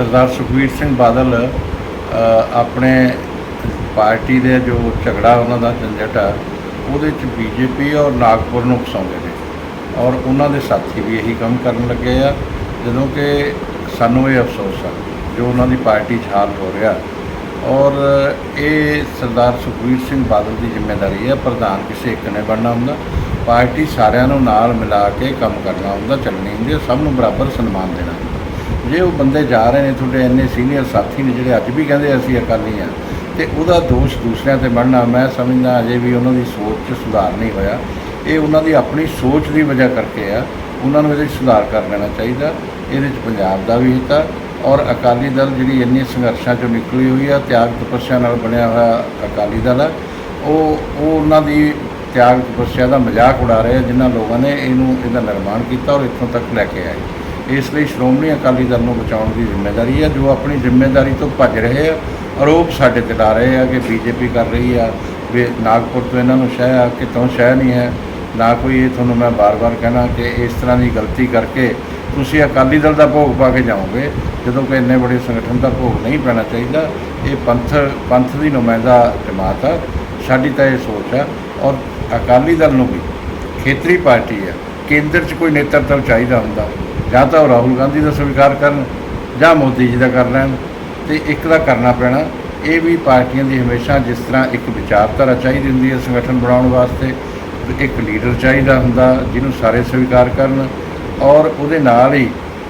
ਸਰਦਾਰ ਸੁਖਬੀਰ ਸਿੰਘ ਬਾਦਲ ਆਪਣੇ ਪਾਰਟੀ ਦੇ ਜੋ ਝਗੜਾ ਉਹਨਾਂ ਦਾ ਝੰਜਟ ਆ, ਉਹਦੇ ਚ ਬੀਜੇਪੀ ਔਰ ਨਾਗਪੁਰ ਨੂੰ ਫਸਾਉਂਦੇ ਨੇ। ਔਰ ਉਹਨਾਂ ਦੇ ਸਾਥੀ ਵੀ ਇਹੀ ਕੰਮ ਕਰਨ ਲੱਗੇ ਆ, ਜਦੋਂ ਕਿ ਸਾਨੂੰ ਇਹ ਅਫਸੋਸ ਆ, ਜੋ ਉਹਨਾਂ ਦੀ ਪਾਰਟੀ 'ਚ ਹਾਲ ਹੋ ਰਿਹਾ। ਔਰ ਇਹ ਸਰਦਾਰ ਸੁਖਬੀਰ ਸਿੰਘ ਬਾਦਲ ਦੀ ਜ਼ਿੰਮੇਵਾਰੀ ਹੈ ਪ੍ਰਧਾਨ ਕਿਸੇ ਇੱਕ ਨੇ ਬਣਨਾ ਹੁੰਦਾ, ਪਾਰਟੀ ਸਾਰਿਆਂ ਨੂੰ ਨਾਲ ਮਿਲਾ ਕੇ ਕੰਮ ਕਰਨਾ ਹੁੰਦਾ, ਚੱਲਣੀ ਹੁੰਦੀ ਹੈ ਸਭ ਨੂੰ ਬਰਾਬਰ ਸਨਮਾਨ ਦੇਣਾ ਹੁੰਦਾ। ਜੇ ਉਹ ਬੰਦੇ ਜਾ ਰਹੇ ਨੇ, ਤੁਹਾਡੇ ਇੰਨੇ ਸੀਨੀਅਰ ਸਾਥੀ ਨੇ ਜਿਹੜੇ ਅੱਜ ਵੀ ਕਹਿੰਦੇ ਅਸੀਂ ਅਕਾਲੀ ਆ, ਤੇ ਉਹਦਾ ਦੋਸ਼ ਦੂਸਰਿਆਂ ਤੇ ਬਣਨਾ, ਮੈਂ ਸਮਝਦਾ ਅਜੇ ਵੀ ਉਹਨਾਂ ਦੀ ਸੋਚ 'ਚ ਸੁਧਾਰ ਨਹੀਂ ਹੋਇਆ। ਇਹ ਉਹਨਾਂ ਦੀ ਆਪਣੀ ਸੋਚ ਦੀ ਵਜ੍ਹਾ ਕਰਕੇ ਆ, ਉਹਨਾਂ ਨੂੰ ਇਹਦੇ 'ਚ ਸੁਧਾਰ ਕਰ ਲੈਣਾ ਚਾਹੀਦਾ। ਇਹਦੇ 'ਚ ਪੰਜਾਬ ਦਾ ਵੀ ਹਿੱਤ ਆ ਔਰ ਅਕਾਲੀ ਦਲ ਜਿਹੜੀ ਇੰਨੀ ਸੰਘਰਸ਼ਾਂ 'ਚੋਂ ਨਿਕਲੀ ਹੋਈ ਆ, ਤਿਆਗ ਤਪੱਸਿਆ ਨਾਲ ਬਣਿਆ ਹੋਇਆ ਅਕਾਲੀ ਦਲ ਆ, ਉਹ ਉਹ ਉਹਨਾਂ ਦੀ ਤਿਆਗ ਤਪੱਸਿਆ ਦਾ ਮਜ਼ਾਕ ਉਡਾ ਰਹੇ ਆ, ਜਿਨ੍ਹਾਂ ਲੋਕਾਂ ਨੇ ਇਹਨੂੰ, ਇਹਦਾ ਨਿਰਮਾਣ ਕੀਤਾ ਔਰ ਇੱਥੋਂ ਤੱਕ ਲੈ ਕੇ ਆਏ। ਇਸ ਲਈ ਸ਼੍ਰੋਮਣੀ ਅਕਾਲੀ ਦਲ ਨੂੰ ਬਚਾਉਣ ਦੀ ਜ਼ਿੰਮੇਵਾਰੀ ਹੈ। ਜੋ ਆਪਣੀ ਜ਼ਿੰਮੇਵਾਰੀ ਤੋਂ ਭੱਜ ਰਹੇ ਆ, ਆਰੋਪ ਸਾਡੇ ਤੇ ਲਾ ਰਹੇ ਆ ਕਿ ਬੀਜੇਪੀ ਕਰ ਰਹੀ ਆ। ਵੀ ਨਾਗਪੁਰ ਤੋਂ ਇਹਨਾਂ ਨੂੰ ਸ਼ਹਿ ਆ, ਕਿਤੋਂ ਸ਼ਹਿ ਨਹੀਂ ਹੈ। ਨਾ ਕੋਈ ਇਹ ਤੁਹਾਨੂੰ ਮੈਂ ਬਾਰ-ਬਾਰ ਕਹਿਣਾ ਕਿ ਇਸ ਤਰ੍ਹਾਂ ਦੀ ਗਲਤੀ ਕਰਕੇ ਤੁਸੀਂ ਅਕਾਲੀ ਦਲ ਦਾ ਭੋਗ ਪਾ ਕੇ ਜਾਓਗੇ। ਜਦੋਂ ਕਿ ਇੰਨੇ ਵੱਡੇ ਸੰਗਠਨ ਦਾ ਭੋਗ ਨਹੀਂ ਪੈਣਾ ਚਾਹੀਦਾ, ਇਹ ਪੰਥ ਪੰਥ ਦੀ ਨੁਮਾਇੰਦਾ ਜਮਾਤ ਆ। ਸਾਡੀ ਤਾਂ ਇਹ ਸੋਚ ਆ। ਔਰ ਅਕਾਲੀ ਦਲ ਨੂੰ ਵੀ ਖੇਤਰੀ ਪਾਰਟੀ ਆ। ਕੇਂਦਰ 'ਚ ਕੋਈ ਨੇਤਰਤਵ ਚਾਹੀਦਾ ਹੁੰਦਾ। ਜਾਂ ਤਾਂ ਉਹ ਰਾਹੁਲ ਗਾਂਧੀ ਦਾ ਸਵੀਕਾਰ ਕਰਨ ਜਾਂ ਮੋਦੀ ਜੀ ਦਾ ਕਰ ਲੈਣ ਤੇ ਇੱਕ ਦਾ ਕਰਨਾ ਪੈਣਾ। ਇਹ ਵੀ ਪਾਰਟੀਆਂ ਦੀ ਹਮੇਸ਼ਾ ਜਿਸ ਤਰ੍ਹਾਂ ਇੱਕ ਵਿਚਾਰਧਾਰਾ ਚਾਹੀਦੀ ਹੁੰਦੀ ਹੈ ਸੰਗਠਨ ਬਣਾਉਣ ਵਾਸਤੇ ਇੱਕ ਲੀਡਰ ਚਾਹੀਦਾ ਹੁੰਦਾ ਜਿਹਨੂੰ ਸਾਰੇ ਸਵੀਕਾਰ ਕਰਨ ਔਰ ਉਹਦੇ ਨਾਲ ਹੀ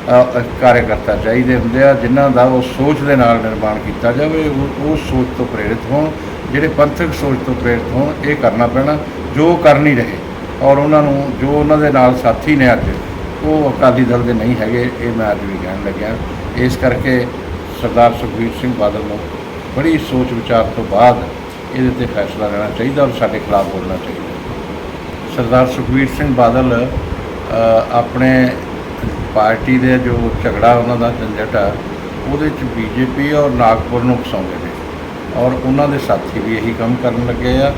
ਕਾਰਜਕਰਤਾ ਚਾਹੀਦੇ ਹੁੰਦੇ ਆ, ਜਿਨ੍ਹਾਂ ਦਾ ਉਹ ਸੋਚ ਦੇ ਨਾਲ ਨਿਰਮਾਣ ਕੀਤਾ ਜਾਵੇ, ਉਹ ਉਸ ਸੋਚ ਤੋਂ ਪ੍ਰੇਰਿਤ ਹੋਣ, ਜਿਹੜੇ ਪੰਥਕ ਸੋਚ ਤੋਂ ਪ੍ਰੇਰਿਤ ਹੋਣ, ਇਹ ਕਰਨਾ ਪੈਣਾ, ਜੋ ਕਰ ਨਹੀਂ ਰਹੇ। ਔਰ ਉਹਨਾਂ ਨੂੰ, ਜੋ ਉਹਨਾਂ ਦੇ ਨਾਲ ਸਾਥੀ ਨੇ ਅੱਜ ਉਹ ਅਕਾਲੀ ਦਲ ਦੇ ਨਹੀਂ ਹੈਗੇ, ਇਹ ਮੈਂ ਅੱਜ ਵੀ ਕਹਿਣ ਲੱਗਿਆ। ਇਸ ਕਰਕੇ ਸਰਦਾਰ ਸੁਖਬੀਰ ਸਿੰਘ ਬਾਦਲ ਨੂੰ ਬੜੀ ਸੋਚ ਵਿਚਾਰ ਤੋਂ ਬਾਅਦ ਇਹਦੇ ਤੇ ਫੈਸਲਾ ਲੈਣਾ ਚਾਹੀਦਾ ਔਰ ਸਾਡੇ ਖਿਲਾਫ ਬੋਲਣਾ ਚਾਹੀਦਾ। ਸਰਦਾਰ ਸੁਖਬੀਰ ਸਿੰਘ ਬਾਦਲ ਆਪਣੇ ਪਾਰਟੀ ਦੇ ਜੋ ਝਗੜਾ ਉਹਨਾਂ ਦਾ ਝੰਜਟ ਆ, ਉਹਦੇ ਚ ਬੀਜੇਪੀ ਔਰ ਨਾਗਪੁਰ ਨੂੰ ਫਸਾਉਂਦੇ ਨੇ। ਔਰ ਉਹਨਾਂ ਦੇ ਸਾਥੀ ਵੀ ਇਹੀ ਕੰਮ ਕਰਨ ਲੱਗੇ ਆ,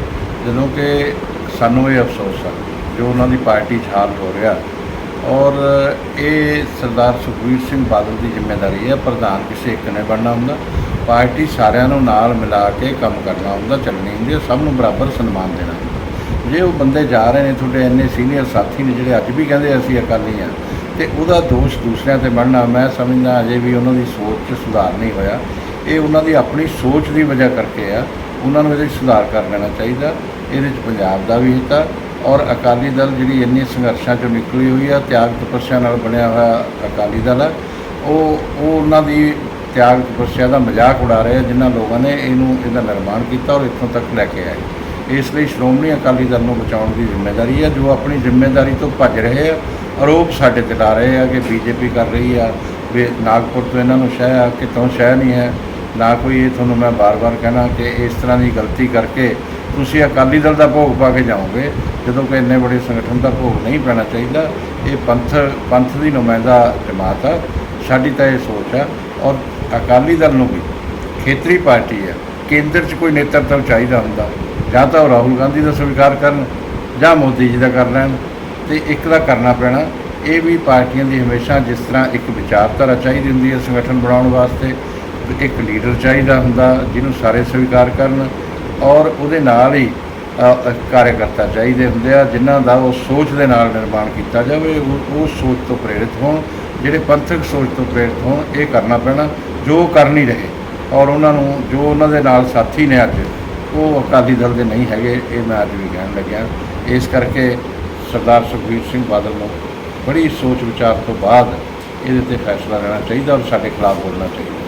ਜਦੋਂ ਕਿ ਸਾਨੂੰ ਇਹ ਅਫਸੋਸ ਆ, ਜੋ ਉਹਨਾਂ ਦੀ ਪਾਰਟੀ 'ਚ ਹਾਲ ਹੋ ਰਿਹਾ ਔਰ ਇਹ ਸਰਦਾਰ ਸੁਖਬੀਰ ਸਿੰਘ ਬਾਦਲ ਦੀ ਜ਼ਿੰਮੇਵਾਰੀ ਹੈ, ਪ੍ਰਧਾਨ ਕਿਸੇ ਇੱਕ ਨੇ ਬਣਨਾ ਹੁੰਦਾ, ਪਾਰਟੀ ਸਾਰਿਆਂ ਨੂੰ ਨਾਲ ਮਿਲਾ ਕੇ ਕੰਮ ਕਰਨਾ ਹੁੰਦਾ, ਚੱਲਣੀ ਹੁੰਦੀ ਹੈ, ਸਭ ਨੂੰ ਬਰਾਬਰ ਸਨਮਾਨ ਦੇਣਾ ਹੁੰਦਾ। ਜੇ ਉਹ ਬੰਦੇ ਜਾ ਰਹੇ ਨੇ, ਤੁਹਾਡੇ ਇੰਨੇ ਸੀਨੀਅਰ ਸਾਥੀ ਨੇ ਜਿਹੜੇ ਅੱਜ ਵੀ ਕਹਿੰਦੇ ਅਸੀਂ ਅਕਾਲੀ ਆ, ਤੇ ਉਹਦਾ ਦੋਸ਼ ਦੂਸਰਿਆਂ ਤੇ ਬਣਨਾ, ਮੈਂ ਸਮਝਦਾ ਅਜੇ ਵੀ ਉਹਨਾਂ ਦੀ ਸੋਚ 'ਚ ਸੁਧਾਰ ਨਹੀਂ ਹੋਇਆ। ਇਹ ਉਹਨਾਂ ਦੀ ਆਪਣੀ ਸੋਚ ਦੀ ਵਜ੍ਹਾ ਕਰਕੇ ਆ, ਉਹਨਾਂ ਨੂੰ ਇਹਦੇ 'ਚ ਸੁਧਾਰ ਕਰ ਲੈਣਾ ਚਾਹੀਦਾ। ਇਹਦੇ 'ਚ ਪੰਜਾਬ ਦਾ ਵੀ ਹਿੱਤ ਆ ਔਰ ਅਕਾਲੀ ਦਲ ਜਿਹੜੀ ਇੰਨੀ ਸੰਘਰਸ਼ਾਂ 'ਚੋਂ ਨਿਕਲੀ ਹੋਈ ਆ, ਤਿਆਗ ਤਪੱਸਿਆ ਨਾਲ ਬਣਿਆ ਹੋਇਆ ਅਕਾਲੀ ਦਲ ਆ, ਉਹ ਉਹ ਉਹਨਾਂ ਦੀ ਤਿਆਗ ਤਪੱਸਿਆ ਦਾ ਮਜ਼ਾਕ ਉਡਾ ਰਹੇ ਆ, ਜਿਨ੍ਹਾਂ ਲੋਕਾਂ ਨੇ ਇਹਨੂੰ ਇਹਦਾ ਨਿਰਮਾਣ ਕੀਤਾ ਔਰ ਇੱਥੋਂ ਤੱਕ ਲੈ ਕੇ ਆਏ। ਇਸ ਲਈ ਸ਼੍ਰੋਮਣੀ ਅਕਾਲੀ ਦਲ ਨੂੰ ਬਚਾਉਣ ਦੀ ਜ਼ਿੰਮੇਵਾਰੀ ਆ, ਜੋ ਆਪਣੀ ਜ਼ਿੰਮੇਵਾਰੀ ਤੋਂ ਭੱਜ ਰਹੇ ਆ ਆਰੋਪ ਸਾਡੇ ਤੇ ਲਾ ਰਹੇ ਆ ਕਿ ਬੀਜੇਪੀ ਕਰ ਰਹੀ ਆ। ਵੀ ਨਾਗਪੁਰ ਤੋਂ ਇਹਨਾਂ ਨੂੰ ਸ਼ਹਿ ਆ, ਕਿਤੋਂ ਸ਼ਹਿ ਨਹੀਂ ਹੈ, ਨਾ ਕੋਈ ਇਹ ਤੁਹਾਨੂੰ ਮੈਂ ਬਾਰ-ਬਾਰ ਕਹਿਣਾ ਕਿ ਇਸ ਤਰ੍ਹਾਂ ਦੀ ਗਲਤੀ ਕਰਕੇ ਤੁਸੀਂ ਅਕਾਲੀ ਦਲ ਦਾ ਭੋਗ ਪਾ ਕੇ ਜਾਓਗੇ, ਜਦੋਂ ਕਿ ਇੰਨੇ ਵੱਡੇ ਸੰਗਠਨ ਦਾ ਭੋਗ ਨਹੀਂ ਪੈਣਾ ਚਾਹੀਦਾ, ਇਹ ਪੰਥ ਪੰਥ ਦੀ ਨੁਮਾਇੰਦਾ ਜਮਾਤ ਆ, ਸਾਡੀ ਤਾਂ ਇਹ ਸੋਚ ਆ। ਔਰ ਅਕਾਲੀ ਦਲ ਨੂੰ ਵੀ ਖੇਤਰੀ ਪਾਰਟੀ ਆ, ਕੇਂਦਰ 'ਚ ਕੋਈ ਨੇਤਰਤਵ ਚਾਹੀਦਾ ਹੁੰਦਾ। ਜਾਂ ਤਾਂ ਉਹ ਰਾਹੁਲ ਗਾਂਧੀ ਦਾ ਸਵੀਕਾਰ ਕਰਨ, ਜਾਂ ਮੋਦੀ ਜੀ ਦਾ ਕਰ ਲੈਣ, ਤੇ ਇੱਕ ਦਾ ਕਰਨਾ ਪੈਣਾ। ਇਹ ਵੀ ਪਾਰਟੀਆਂ ਦੀ ਹਮੇਸ਼ਾ ਜਿਸ ਤਰ੍ਹਾਂ ਇੱਕ ਵਿਚਾਰਧਾਰਾ ਚਾਹੀਦੀ ਹੁੰਦੀ ਹੈ ਸੰਗਠਨ ਬਣਾਉਣ ਵਾਸਤੇ, ਇੱਕ ਲੀਡਰ ਚਾਹੀਦਾ ਹੁੰਦਾ, ਜਿਹਨੂੰ ਸਾਰੇ ਸਵੀਕਾਰ ਕਰਨ ਔਰ ਉਹਦੇ ਨਾਲ ਹੀ ਕਾਰਜਕਰਤਾ ਚਾਹੀਦੇ ਹੁੰਦੇ ਆ, ਜਿਨ੍ਹਾਂ ਦਾ ਉਹ ਸੋਚ ਦੇ ਨਾਲ ਨਿਰਮਾਣ ਕੀਤਾ ਜਾਵੇ, ਉਹ ਉਸ ਸੋਚ ਤੋਂ ਪ੍ਰੇਰਿਤ ਹੋਣ, ਜਿਹੜੇ ਪੰਥਕ ਸੋਚ ਤੋਂ ਪ੍ਰੇਰਿਤ ਹੋਣ, ਇਹ ਕਰਨਾ ਪੈਣਾ, ਜੋ ਕਰ ਨਹੀਂ ਰਹੇ। ਔਰ ਉਹਨਾਂ ਨੂੰ, ਜੋ ਉਹਨਾਂ ਦੇ ਨਾਲ ਸਾਥੀ ਨੇ ਅੱਜ, ਉਹ ਅਕਾਲੀ ਦਲ ਦੇ ਨਹੀਂ ਹੈਗੇ, ਇਹ ਮੈਂ ਅੱਜ ਵੀ ਕਹਿਣ ਲੱਗਿਆ। ਇਸ ਕਰਕੇ ਸਰਦਾਰ ਸੁਖਬੀਰ ਸਿੰਘ ਬਾਦਲ ਨੂੰ ਬੜੀ ਸੋਚ ਵਿਚਾਰ ਤੋਂ ਬਾਅਦ ਇਹਦੇ ਤੇ ਫੈਸਲਾ ਲੈਣਾ ਚਾਹੀਦਾ ਔਰ ਸਾਡੇ ਖਿਲਾਫ ਬੋਲਣਾ ਚਾਹੀਦਾ।